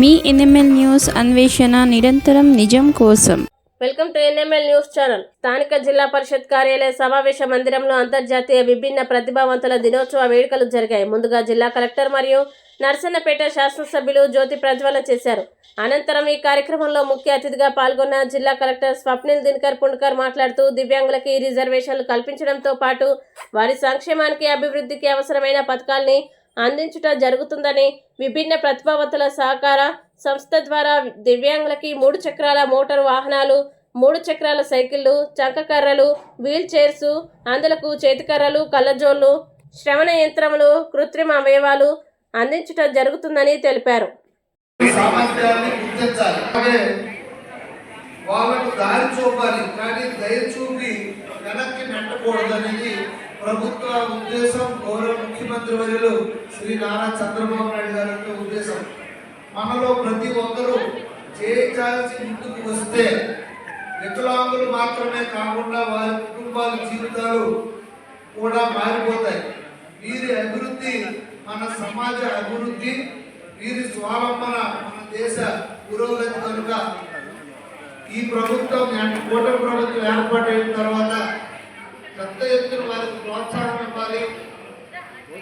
మీ NML news అన్వేషణ నిరంతరం నిజం కోసం. Welcome to NML news channel. స్థానిక జిల్లా పరిషత్ కార్యాలయ సమావేశ మందిరంలో అంతర్జాతీయ విభిన్న ప్రతిభావంతుల దినోత్సవ వేడుకలు జరిగాయి. ముందుగా జిల్లా కలెక్టర్ మరియు నర్సన్నపేట శాసనసభ్యులు జ్యోతి ప్రజ్వల చేశారు. అనంతరం ఈ కార్యక్రమంలో ముఖ్య అతిథిగా పాల్గొన్న జిల్లా కలెక్టర్ స్వప్నిల్ దినకర్ పుండ్కర్ మాట్లాడుతూ దివ్యాంగులకి రిజర్వేషన్లు కల్పించడంతో పాటు వారి సంక్షేమానికి అభివృద్ధికి అవసరమైన పథకాల్ని అందించుట జరుగుతుందని విభిన్న ప్రతిభావంతుల సహకార సంస్థ ద్వారా దివ్యాంగులకి మూడు చక్రాల మోటారు వాహనాలు మూడు చక్రాల సైకిళ్ళు చంకకర్రలు వీల్ చైర్స్ అందులకు చేతికర్రలు కళ్ళజోళ్ళు శ్రవణ యంత్రములు కృత్రిమ అవయవాలు అందించుట జరుగుతుందని తెలిపారు. వాళ్ళకు దారి చూపాలి. కానీ దయ చూపి వెనక్కి నెట్టకూడదనేది ప్రభుత్వ ఉద్దేశం గౌరవ ముఖ్యమంత్రి వర్యులు శ్రీ నారా చంద్రబాబు నాయుడు గారి యొక్క ఉద్దేశం. మనలో ప్రతి ఒక్కరూ చేయించాల్సి ముందుకు వస్తే వికలాంగులు మాత్రమే కాకుండా వారి కుటుంబాల జీవితాలు కూడా మారిపోతాయి. వీరి అభివృద్ధి మన సమాజ అభివృద్ధి వీరి స్వావలంబన మన దేశ పురోగతి కనుక ఈ ప్రభుత్వం కూటమి ప్రభుత్వం ఏర్పాటైన తర్వాత పెద్ద ఎత్తున వారికి ప్రోత్సాహం ఇవ్వాలి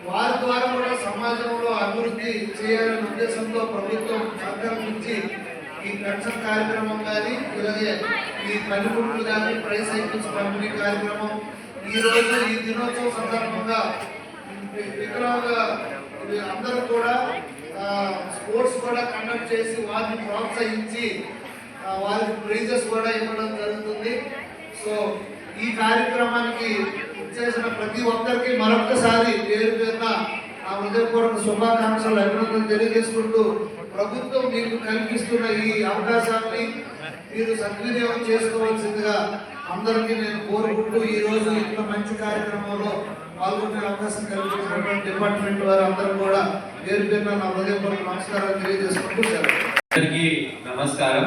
వారి ద్వారా కూడా సమాజంలో అభివృద్ధి చేయాలనే ఉద్దేశంతో ప్రభుత్వం సంకల్పించి ఈ పెన్షన్ కార్యక్రమం కానీ ఇలాగే ఈ పనిముట్లు కానీ ప్రైస్ సైకిల్స్ పంపిణీ కార్యక్రమం ఈ రోజు ఈ దినోత్సవం సందర్భంగా వి- వికలాంగ అందరూ కూడా స్పోర్ట్స్ కూడా కండక్ట్ చేసి వారిని ప్రోత్సహించి వారికి ప్రైజెస్ కూడా ఇవ్వడం జరుగుతుంది. సో ఈ కార్యక్రమానికి చేసిన ప్రతి ఒక్కరికి మరొక్కసారి పేరు పేరున ఆ హృదయపూర్వక శుభాకాంక్షలు అభినందనలు తెలియజేసుకుంటూ ప్రభుత్వం మీకు కల్పిస్తున్న ఈ అవకాశాన్ని మీరు సద్వినియోగం చేసుకోవాల్సిందిగా అందరికీ నేను కోరుకుంటూ ఈ రోజు ఇంత మంచి కార్యక్రమంలో పాల్గొనే అవకాశం కల్పించినటువంటి డిపార్ట్మెంట్ వారు అందరూ కూడా పేరు పేరున నా హృదయపూర్వక నమస్కారాలు తెలియజేసుకుంటూ అందరికీ నమస్కారం.